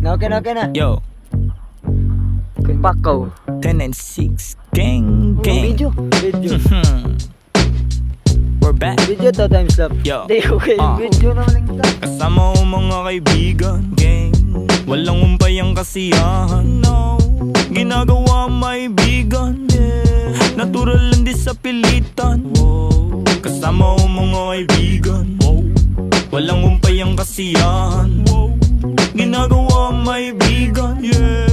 Na okay na, okay na. Yo, Pakaw. 10 and 6, gang, gang. Video. Video. We're back. Video to times up. Yo. Hindi, okay. Ah. Video naman lang ito. Kasama ko mga kaibigan, gang Walang umpay ang kasiyahan, no Ginagawa ang maibigan, yeah Natural lang di sa pilitan, wow Kasama ko mga kaibigan, wow Walang umpay ang kasiyahan, wow Ginagawa maibigan, yeah.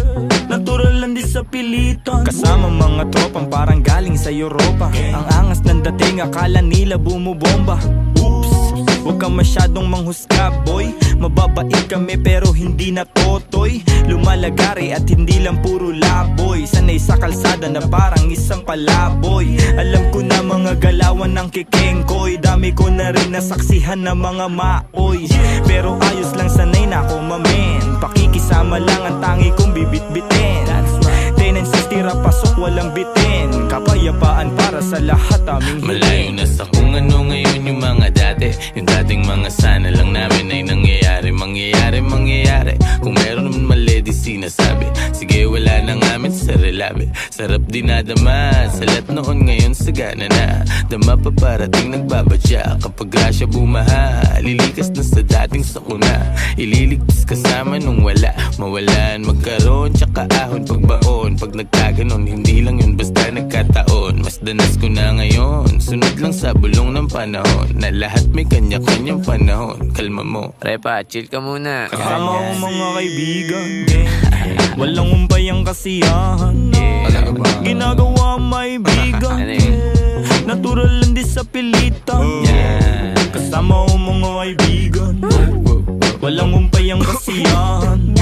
Natural lang di sa pilitan Kasama mga tropang parang galing sa Europa. Ang angas ng dating akala nila bumubomba. Oops Huwag kang masyadong manghusga boy Mababait kami pero hindi na totoy. Lumalagari at hindi lang puro laboy. Sanay sa kalsada na parang isang palaboy. Alam ko na mga galawan ng kikengkoy. Dami ko na rin nasaksihan ng mga maoy. Pero ayos lang sanay na ako mamen. Pakikisama lang ang tangi kong bibit-bitin. Tenancies tira pasok walang bitin. Kapayapaan para sa lahat aming Malayo na sa kung ano ngayon yung mga dati. Yung dating mga sana lang namin sa relabe Sarap dinadama Sa lahat noon ngayon sagana na. Dama pa parating nagbabadya Kapag grasya bumaha Lilikas na sa dating sakuna. Ililigtas kasama nung wala Mawalan, magkaroon, tsaka ahon pagbaon. Pag nagkaganon, hindi lang yun basta nagkataon. Mas danas ko na ngayon Sunod lang sa bulong ng panahon. Na lahat may kanya-kanyang panahon. Kalma mo. Repa, chill ka muna. Kasama ko mga kaibigan Walang umpay ang kasiyahan Ginagawa ang maibigan Ano yun? Natural lang di sa pilitan Kasama ko mga kaibigan Walang umpay ang kasiyahan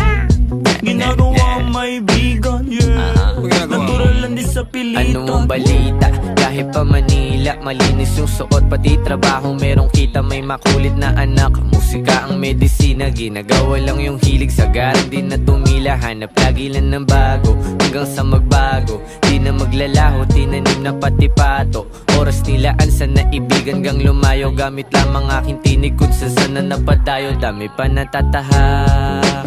Ginagawa ang maibigan yeah. Natural lang di sa pilitan Ano mong balita? Kahit pa Manila Malinis yung suot pati trabaho. Merong kita may makulit na anak. Musika ang medisina Ginagawa lang yung hilig. Sa Di na tumila Hanap lagi lang ng bago. Hanggang sa magbago Di na maglalaho Tinanim na pati pato. Oras nilaan sa naibigan Gang lumayo. Gamit lamang aking tinig Kung sa sana napadayo. Dami pa natatahakin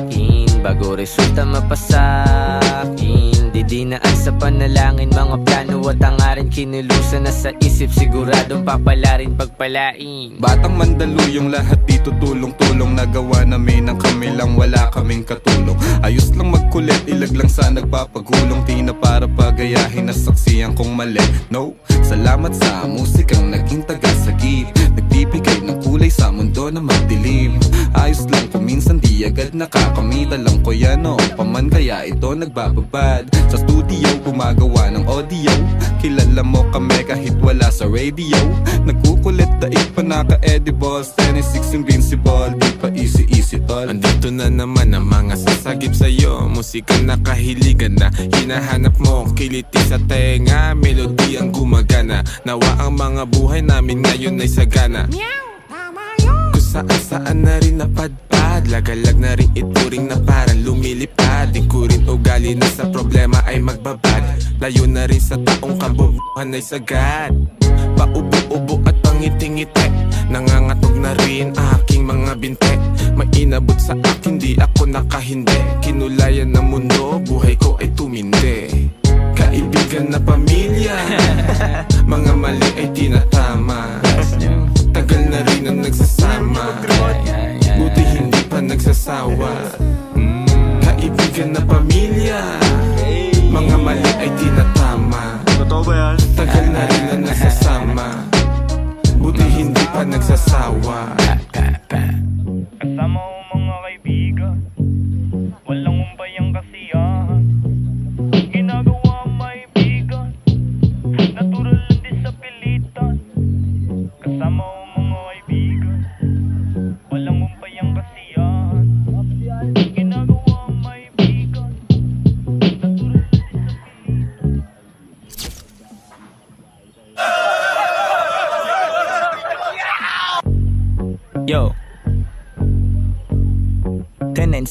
Bago resulta mapasakin dinaan sa panalangin Mga plano at hangarin Kinilusan na sa isip Siguradong papalarin pagpalain. Batang Mandaluyong lahat dito tulong-tulong. Nagawa namin ang kami lang wala kaming katulong. Ayos lang magkulit, ilag lang sa nagpapagulong. Di na para pagayahin na saksiyan kong mali. No, salamat sa musikang naging tagasagip Nagbibigay ng kulay sa mundo na madilim. Ayos lang kung minsan di agad nakakamita lang ko yan noon paman Kaya ito nagbababad. Sa studio gumagawa ng audio. Kilala mo kami kahit wala sa radio. Nagkukulit daig pa naka-edibles 26 invincible Di pa easy-easy tol. Andito na naman ang mga sasagip sa'yo. Musikang nakahiligan na Hinahanap mo. Kiliti sa tenga Melody ang gumagana. Nawa ang mga buhay namin ngayon ay sagana Kung saan saan na rin napadpad Lagalag na rin ituring na parang lumilipad. Di ko rin ugali na sa problema ay magbabad. Layo na rin sa taong kabubuhan ay sagad. Paubo-ubo at pangiti-ngiti Nangangatog na rin aking mga binte. May inabot sa akin di ako nakahindi. Kinulayan ng mundo, buhay ko ay tumindi. Kaibigan na pamilya. Mga mali ay tinatama Tagal na rin ang nagsasama. Buti hindi pa nagsasawa. Kaibigan na pamilya. Mga mali ay tinatama Totoo ba yan? Tagal na rin ang nagsasama. Buti hindi pa nagsasawa. Kasama Yo. 10